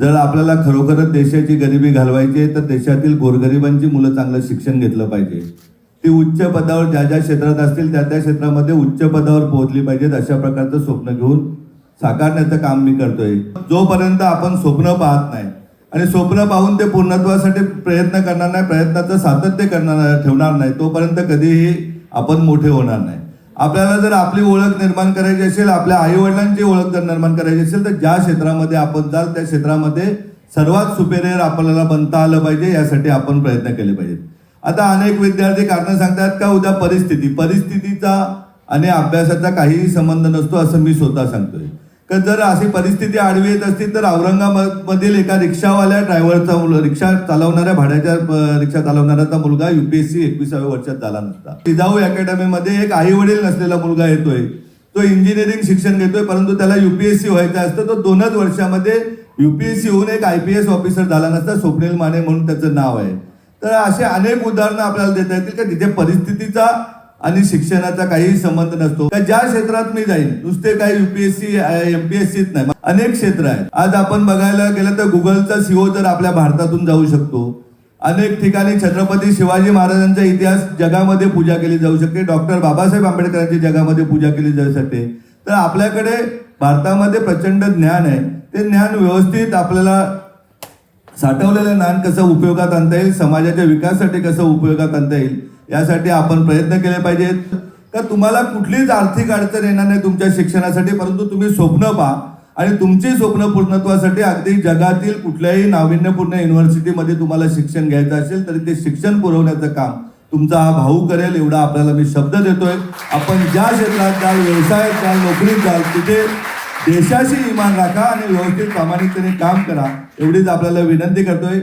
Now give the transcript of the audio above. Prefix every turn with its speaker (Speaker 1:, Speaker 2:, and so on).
Speaker 1: जर आपल्याला खरोखरच देशाची गरिबी घालवायची आहे तर देशातील गोरगरिबांची मुलं चांगलं शिक्षण घेतलं पाहिजे. ती उच्च पदावर ज्या ज्या क्षेत्रात असतील त्या त्या क्षेत्रामध्ये उच्च पदावर पोहोचली पाहिजेत अशा प्रकारचं स्वप्न घेऊन साकारण्याचं काम मी करतोय. जोपर्यंत आपण स्वप्न पाहत नाही आणि स्वप्न पाहून ते पूर्णत्वासाठी प्रयत्न करणार नाही प्रयत्नाचं सातत्य करणार ठेवणार नाही तोपर्यंत कधीही आपण मोठे होणार नाही. आपल्याला जर आपली ओळख निर्माण करायची असेल आपल्या आई वडिलांची ओळख जर निर्माण करायची असेल तर ज्या क्षेत्रामध्ये आपण जाल त्या क्षेत्रामध्ये सर्वात सुपेरियर आपल्याला बनता आलं पाहिजे यासाठी आपण प्रयत्न केले पाहिजेत. आता अनेक विद्यार्थी कारण सांगतात का उद्या परिस्थिती परिस्थितीचा आणि अभ्यासाचा काहीही संबंध नसतो असं मी स्वतः सांगतोय. तर जर अशी परिस्थिती आडवी येत असती तर औरंगाबाद मधील एका रिक्षावाल्या ड्रायव्हरचा रिक्षा चालवणाऱ्या भाड्याच्या रिक्षा चालवणाऱ्याचा मुलगा युपीएससी एकविसाव्या वर्षात झाला नसता. जिजाऊ अकॅडमीमध्ये एक आई वडील नसलेला मुलगा येतोय. तो इंजिनिअरिंग शिक्षण घेतोय परंतु त्याला युपीएससी व्हायचं असतं. तो दोनच वर्षामध्ये युपीएससी होऊन एक आय पी एस ऑफिसर झाला नसता स्वप्नील माने म्हणून त्याचं नाव आहे. तर असे अनेक उदाहरणं आपल्याला देता येतील का तिथे परिस्थितीचा आणि शिक्षणाचा काहीही संबंध नसतो. का ज्या क्षेत्रात मी जाईन नुसते काही युपीएससी एमपीएससीच नाही अनेक क्षेत्र आहेत. आज आपण बघायला गेलं तर गुगलचा सीओ तर आपल्या भारतातून जाऊ शकतो. अनेक ठिकाणी छत्रपती शिवाजी महाराजांचा इतिहास जगामध्ये पूजा केली जाऊ शकते. डॉक्टर बाबासाहेब आंबेडकरांची जगामध्ये पूजा केली जाऊ शकते. तर आपल्याकडे भारतामध्ये प्रचंड ज्ञान आहे. ते ज्ञान व्यवस्थित आपल्याला साठवलेलं ज्ञान कसं उपयोगात आणता येईल समाजाच्या विकासासाठी कसं उपयोगात आणता येईल यासाठी आपण प्रयत्न केले पाहिजेत. का तुम्हाला कुठलीच आर्थिक अडचण येणार नाही तुमच्या शिक्षणासाठी परंतु तुम्ही स्वप्न पहा. आणि तुमची स्वप्न पूर्णत्वासाठी अगदी जगातील कुठल्याही नाविन्यपूर्ण युनिव्हर्सिटीमध्ये तुम्हाला शिक्षण घ्यायचं असेल तरी ते शिक्षण पुरवण्याचं काम तुमचा हा भाऊ करेल एवढा आपल्याला मी शब्द देतोय. आपण ज्या क्षेत्रात जाल व्यवसायात जाल नोकरीत जाल तिथे देशाशी इमान राखा आणि व्यवस्थित प्रामाणिकतेने काम करा एवढीच आपल्याला विनंती करतोय.